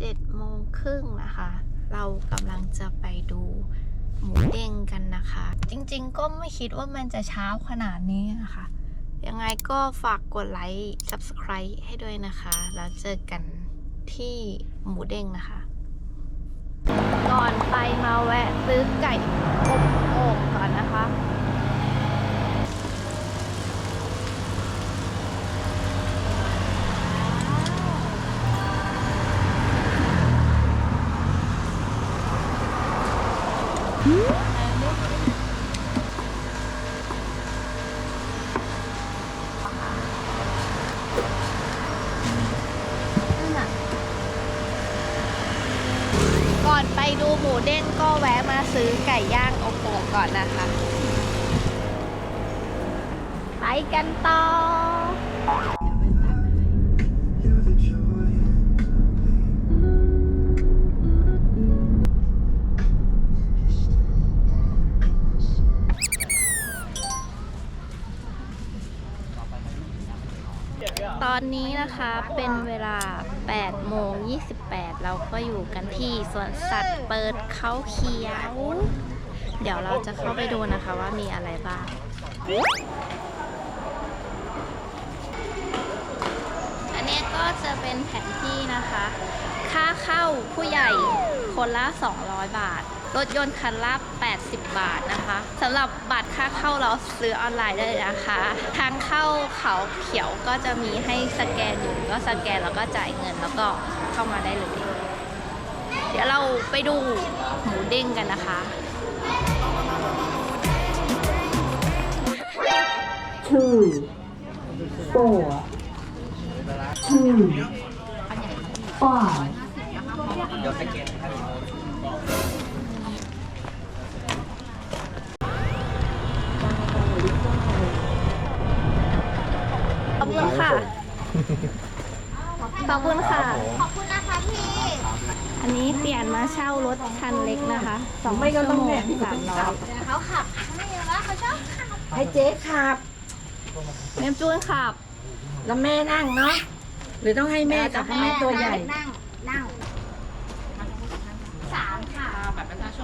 7โมงครึ่งนะคะ เรากำลังจะไปดูหมูเด้งกันนะคะ จริงๆก็ไม่คิดว่ามันจะเช้าขนาดนี้นะคะ ยังไงก็ฝากกดไลค์ subscribe ให้ด้วยนะคะ แล้วเจอกันที่หมูเด้งนะคะ ก่อนไปมาแวะซื้อไก่อบโอ่งก่อนนะคะ ก่อนไปดู หมูเด้งก็แวะมาซื้อไก่ย่างอบโอ่ก่อนนะคะ ไปกันต่อ ตอนนี้นะคะเป็นเวลา8โมง28 เราก็อยู่กันที่สวนสัตว์เปิดเขาเขียว เดี๋ยวเราจะเข้าไปดูนะคะว่ามีอะไรบ้าง อันนี้ก็จะเป็นแผนที่นะคะ ค่าเข้าผู้ใหญ่คนละ 200 บาท รถยนต์คันละ 80 บาทนะคะสำหรับบัตรค่าเข้าเราซื้อออนไลน์ได้เลยนะคะ ทางเข้าเขาเขียวก็จะมีให้สแกนอยู่ก็สแกนแล้วก็จ่ายเงินแล้วก็เข้ามาได้เลย เดี๋ยวเราไปดูหมูเด้งกันนะคะ two, four, two, five. ขอบคุณค่ะ ขอบคุณค่ะ ขอบคุณนะคะพี่ อันนี้เปลี่ยนมาเช่ารถคันเล็กนะคะสองชั่วโมงสามร้อยเขาขับไม่เยอะแล้วเขาชอบขับให้เจ๊ขับเนมจูนขับ แล้วแม่นั่งเนาะ หรือต้องให้แม่ขับให้แม่ตัวใหญ่ นั่ง นั่งสามค่ะ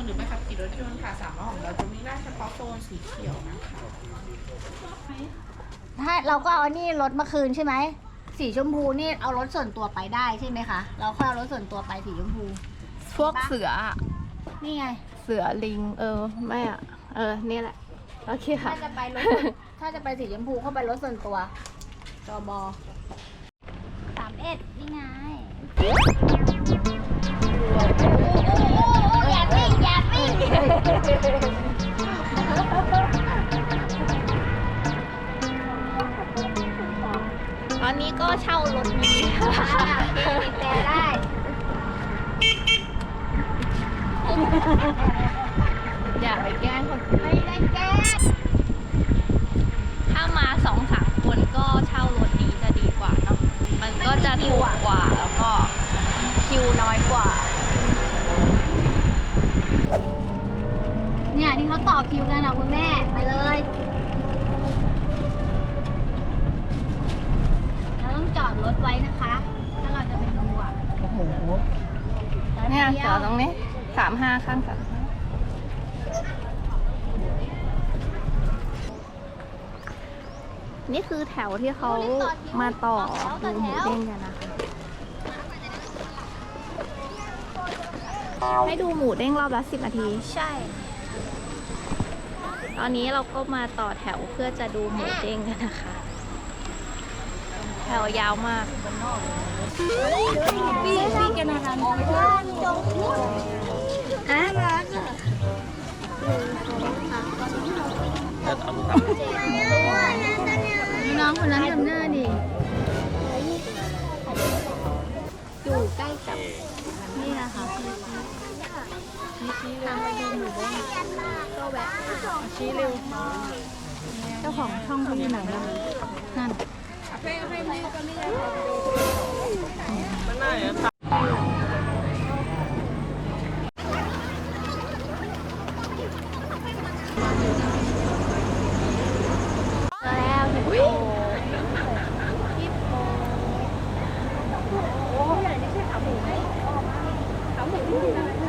บัตรประชาชนหรือใบขับขี่รถยนต์ค่ะสามารถของเราจะวิ่งได้เฉพาะโซนสีเขียวนะคะถ้าเราก็เอาอันนี่รถมาคืนใช่ไหม สีชมพูนี่เอารถส่วนตัวไปได้ใช่ไหมคะ เราค่อยเอารถส่วนตัวไปสีชมพู พวกเสืออะนี่ไง เสือลิง เออไม่อะเออ นี่แหละ โอเคค่ะ ถ้าจะไปรถส่วนถ้าจะไปสีชมพูเข้าไปรถส่วนตัวจอบอสามเอ็ดนี่ไงอย่าวิ่งอย่าวิ่ง ตอนนี้ก็เช่ารถมีบีบแต่ได้ อย่าไปแกล้งคนไม่ได้แก้ถ้ามาสองสามคนก็เช่ารถนี้จะดีกว่าเนาะมันก็จะถูกกว่าแล้วก็คิวน้อยกว่า เนี่ยที่เขาต่อคิวกันอะคุณแม่ไปเลยเราต้องจอดรถไว้นะคะ ถ้าเราจะไปดูอะโอ้โหเนี่ยจอดตรงนี้สามห้าข้างสามห้านี่คือแถวที่เขามาต่อดูหมูเด้งกันนะคะให้ดูหมูเด้งรอบละสิบนาที ใช่ ตอนนี้เราก็มาต่อแถวเพื่อจะดูหมูเด้งกันนะคะ แถวยาวมากพี่พี่กันนะคะบ้านจงพูดน่ารักอะน้องคนนั้นทำหน้าดิอยู่ใกล้กับนี่นะคะชี้เลยดูหมูเด้งก็แวะ ชี้เร็ว เจ้าของช่องเขาอยู่หนแล้วนั่น แล้วฮิปโปฮิปโปโอ้โไม่ใช่ขาหมูไหมขาหมู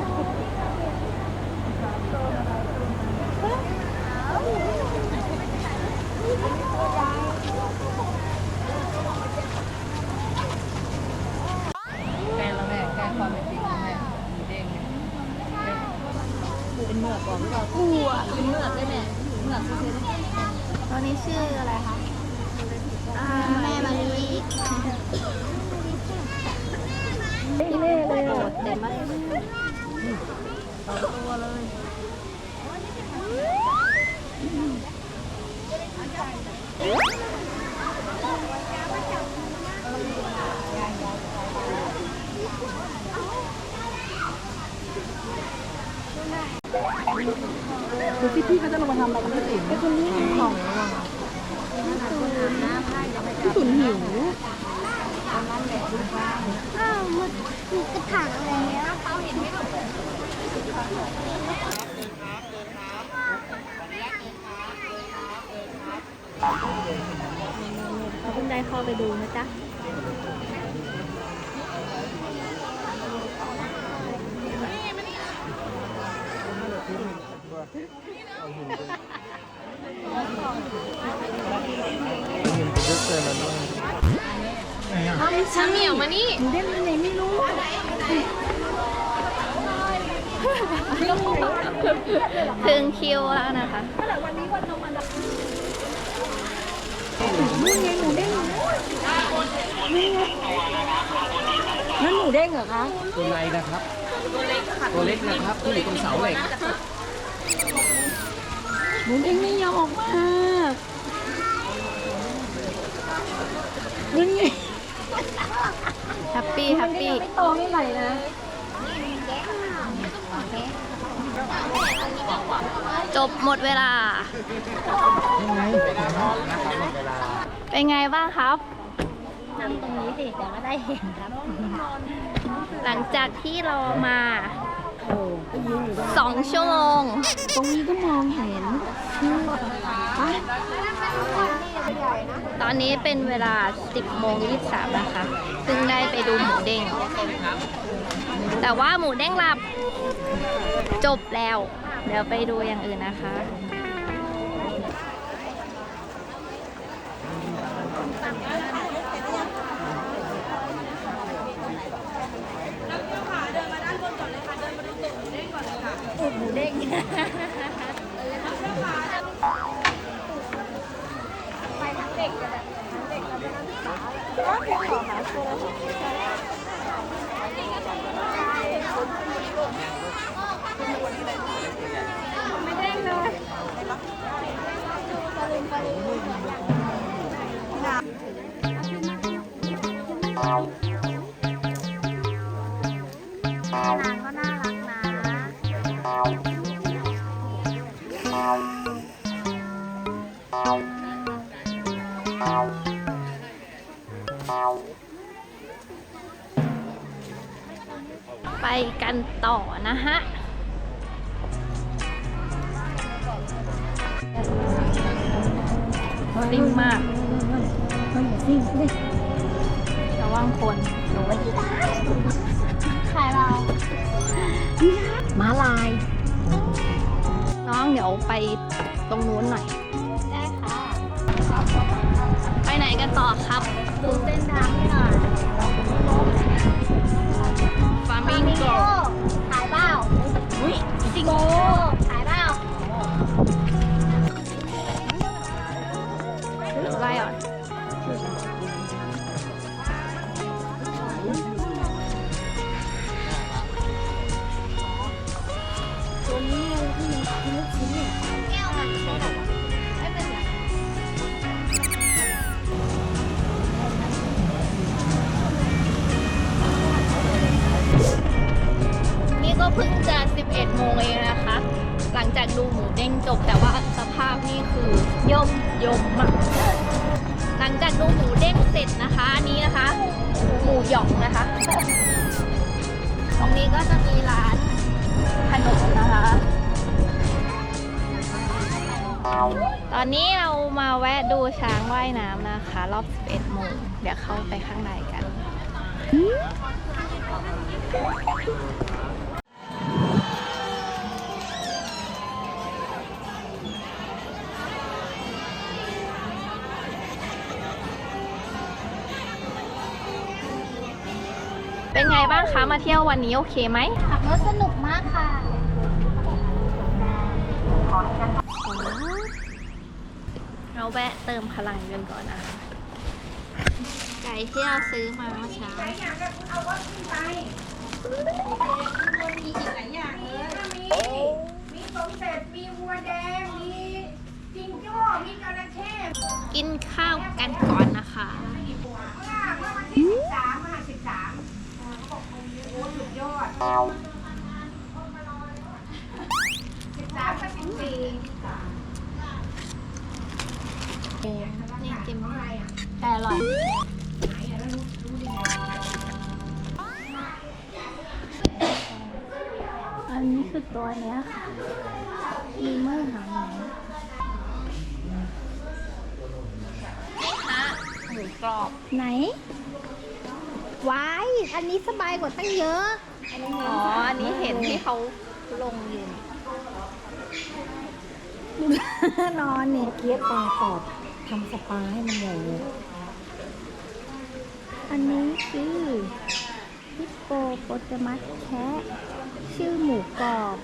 ดเด็มไหมสอตัวเลยคือพี่ๆเขาจะลงมาทำอะไรกันพี่ติ๋มไอ้คนนี้ของาวมันมีกระ ถางอะไรเงี้ยเขาเห็นไหมลูกเราเพิ่งได้เข้าไปดูนะจ๊ะ ช่างเหมียวมานี่หนูเด้งไหนไม่รู้ถึงคิวแล้วนะคะนั่นหนูเด้งเหรอคะตัวในนะครับ ตัวเล็กนะครับที่อยู่ตรงเสาเหล็กหนูเด้งไม่ยอมออกมานั่นไง แฮปปี้แฮปปี้ไม่โตไม่ไหลนะจบหมดเวลา เป็นไงบ้างครับ นั่งตรงนี้สิเดี๋ยวก็ได้เห็นครับ หลังจากที่รอมาสองชั่วโมง ตรงนี้ก็มองเห็น ตอนนี้เป็นเวลา 10โมง23นะคะซึ่งได้ไปดูหมูเด้ง แต่ว่าหมูเด้งหลับ จบแล้ว เดี๋ยวไปดูอย่างอื่นนะคะน ไปกันต่อนะฮะซิ่งมากระวังคนหนูไม่ได้ใครเราม้าลาย น้องเดี๋ยวไปตรงนู้นหน่อย ได้ค่ะ ไปไหนกันต่อครับ ยมยมมากหลังจากดูหมูเด้งเสร็จนะคะ อันนี้นะคะ หมูหยองนะคะ ตรงนี้ก็จะมีร้านขนมนะคะ ตอนนี้เรามาแวะดูช้างว่ายน้ำนะคะ รอบ 11โมงเดี๋ยวเข้าไปข้างในกันางคะมาเที่ยววันนี้โอเคไหมขับรถสนุกมากค่ะอเราแวะเติมพลังกันก่อนนะคะไก่ที่เราซื้อมาเมื่อเช้ามีสมเสร็จมีวัวแดง มีจิงโจ้ มีจระเข้กินข้าวกันก่อนนะคะ เมื่อเมื่อวันที่สิบสามมาสิบสามโอ้ สิบสามกับสิบสี่นี่จิ้มแต่อร่อยอันนี้คือตัวเนี้ยค่ะมีเมื่อหางหมูนี่คะหมูกรอบไหนวาย อันนี้สบายกว่าตั้งเยอะ อ๋อ อันนี้เห็นที่เขาลงอยู่นอนเนี่ยเกี๊ยบปลาตอดทำสปาให้มันใหญ่เลยอันนี้คือฮิปโปโปเตมัสแคะชื่อหมูกรอบ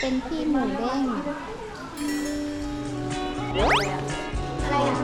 เป็นพี่หมูเด้งอะไรอะ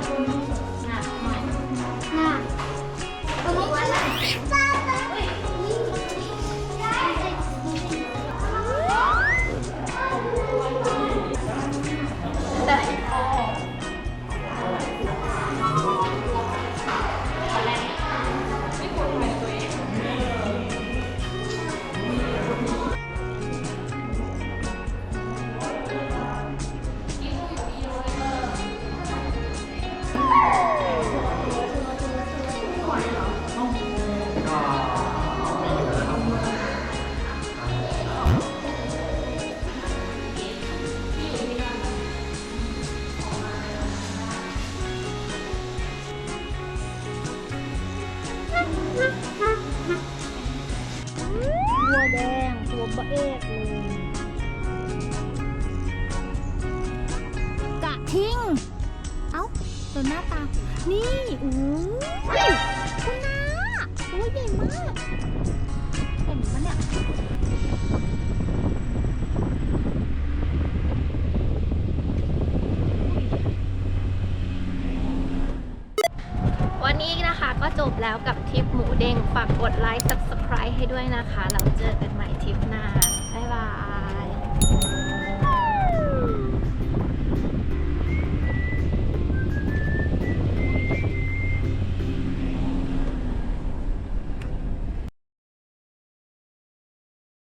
หัวปลาเอกเลยกะทิ้ง เอ้าตัวหน้าตา นี่อู้ แล้วกับทิปหมูเด้งฝากกดไลค์ subscribe ให้ด้วยนะคะ เราเจอกันใหม่ทิปหน้า บ๊ายบาย